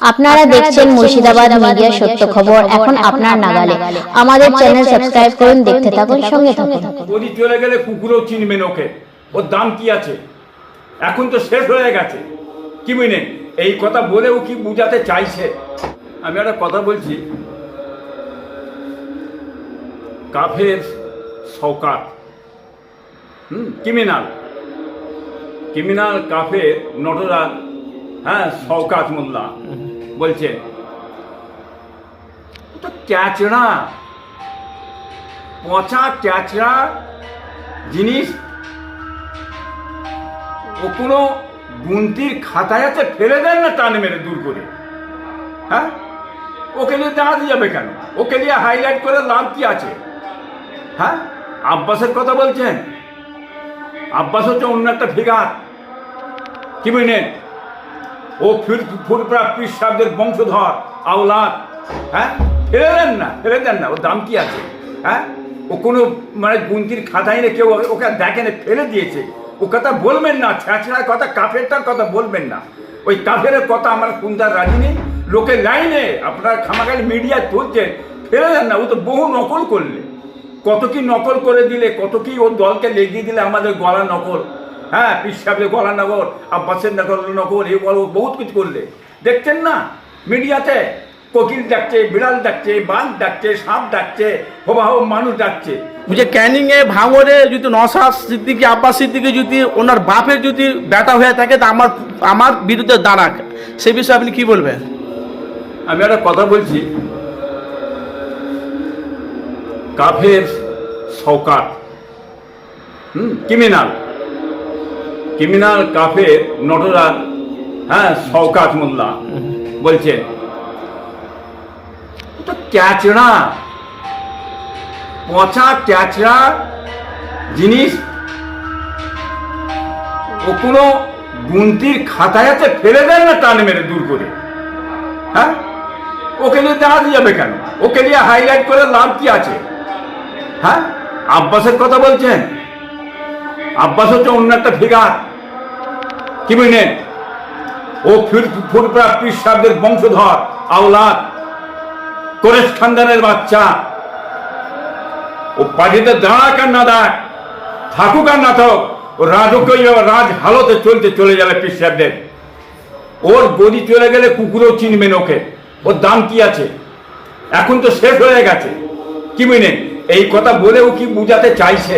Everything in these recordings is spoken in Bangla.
আপনারা দেখছেন মুর্শিদাবাদ মিডিয়া সত্য খবর। এখন আপনার নাগালে। আমাদের চ্যানেল সাবস্ক্রাইব করুন দেখতে থাকুন সঙ্গে থাকুন। গদি চলে গেলে কুকুরও চিনবেন ওকে। ওর দাম কি আছে? এখন তো শেষ হয়ে গেছে। কি বুঝলেন? এই কথা বলেও কি বুঝাতে চাইছে? আমি একটা কথা বলছি। কাফের সৌকাত হুম? ক্রিমিনাল ক্রিমিনাল কাফের নটরাজ। হ্যাঁ শওকাত মোল্লা। বলছে তো পচা ক্যাচড়া জিনিস। ও কোনো গুনতির খাতায় আছে? ফেলে দেন না টান মেরে দূর করে। হ্যাঁ? ওকে নিয়ে দাঁড়াতে যাবে কেন? ওকে নিয়ে হাইলাইট করে লাভ কি আছে? হ্যাঁ? আব্বাসের কথা বলছেন? আব্বাস হচ্ছে অন্য একটা ফিগার কি বুঝলেন ও ফির ফুরপুরা পীর সাহেবদের বংশধর, আওলাদ হ্যাঁ? ফেলে দেন না, ফেলে দেন না, ওর দাম কি আছে? হ্যাঁ? ও কোনো মানে গুনতির খাতায় না কেউ ওকে- ওকে দেখে না, ফেলে দিয়েছে। ও কথা বলবেন না ছ্যাঁচড়ার কথা, কাফেরটার কথা বলবেন না। ওই কাফের কথা আমার কুন্দার রাজি নেই। লোকে লাইনে আপনার খামাখালি মিডিয়া তুলছেন, ফেলে দেন না, ও তো বহু নকল করলে। কত কি নকল করে দিলে, কত কি ওর দলকে লেগিয়ে দিলে আমাদের গলা নকল। হ্যাঁ পীর সাহেবের গলা নকল আব্বাসের নগর নগর এ বলো বহুত কিছু করলে। দেখছেন না? মিডিয়াতে কোকিল ডাকছে, বিড়াল ডাকছে, বাঘ ডাকছে, সাপ ডাকছে, হোবাহ মানুষ ডাকছে। যে ক্যানিং এ ভাঙরে যদি নসাদ সিদ্দিকি, আব্বাস সিদ্দিকি যদি ওনার বাপের যদি ব্যাটা হয়ে থাকে, তা আমার আমার বিরুদ্ধে দাঁড়াক সে বিষয়ে আপনি কি বলবেন? আমি একটা কথা বলছি। কাফের সৌকাত হুম ক্রিমিনাল ক্রিমিনাল, কাফের, নটরাজ হ্যাঁ শওকাত মোল্লা বলছে। তো ক্যাচড়া পচা ক্যাচড়া জিনিস। ও কোনো গুনতির খাতায় আছে, ফেলে দেন না টান মেরে দূর করে। হ্যাঁ? ওকে নিয়ে দাঁড়াতে যাবে কেন? ওকে নিয়ে হাইলাইট করে লাভ কি আছে? হ্যাঁ? আব্বাসের কথা বলছেন? আব্বাস হচ্ছে অন্য একটা ফিগার কি বুঝলেন ও ফির ফুরপুরা পীর বংশধর, আওলাদ, কোরেশ খানদানের বাচ্চা। ও পার্টিতে দাঁড়াক আর না দাঁড়াক, থাকুক আর না থাকুক, ও রাজকীয় রাজ হালতে চলতে চলে যাবে পীর ওর গদি চলে গেলে কুকুরও চিনবেন ওকে। ওর দাম কি আছে? এখন তো শেষ হয়ে গেছে। কি বুঝলেন এই কথা বলেও কি বুঝাতে চাইছে?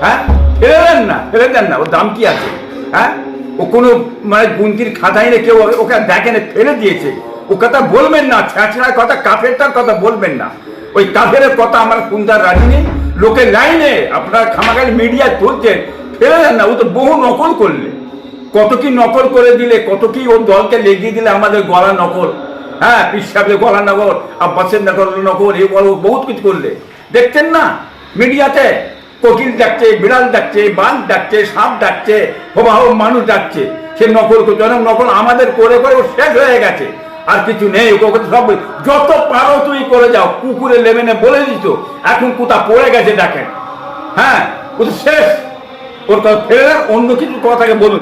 হ্যাঁ? ফেলে দেন না, ফেলে দেন না। ওর দাম কি আছে? হ্যাঁ? ও কোনো মানে গুনতির খাতায় না কেউ ওকে দেখে না ফেলে দিয়েছে। ও কথা বলবেন না, ছ্যাঁচড়ার কথা, কাফেরটার কথা বলবেন না। ওই কাফের কথা আমার কুন্দার রাজি নেই। লোকে লাইনে আপনার খামাখালি মিডিয়া তুলছেন, ফেলে দেন না। ও তো বহু নকল করলে। কত কি নকল করে দিলে, কত কি ওর দলকে লেগিয়ে দিলে আমাদের গলা নকল। হ্যাঁ পীর সাহেবের গলা নকল, আব্বাসের নকল নকল, এ বলো বহুত কিছু করলে। দেখছেন না? মিডিয়াতে কোকিল ডাকছে, বিড়াল ডাকছে, বাঘ ডাকছে, সাপ ডাকছে, হোবাহ মানুষ ডাকছে। সে নকল করছে, অনেক নকল আমাদের করে করে ও শেষ হয়ে গেছে। আর কিছু নেই, ওকে সব যত পারো তুই করে যাও কুকুরে লেবেনে বলে দিত, এখন কোথা পড়ে গেছে দেখেন। হ্যাঁ তো শেষ। ওর কথা ফেলে অন্য কিছু কথাকে বলুন।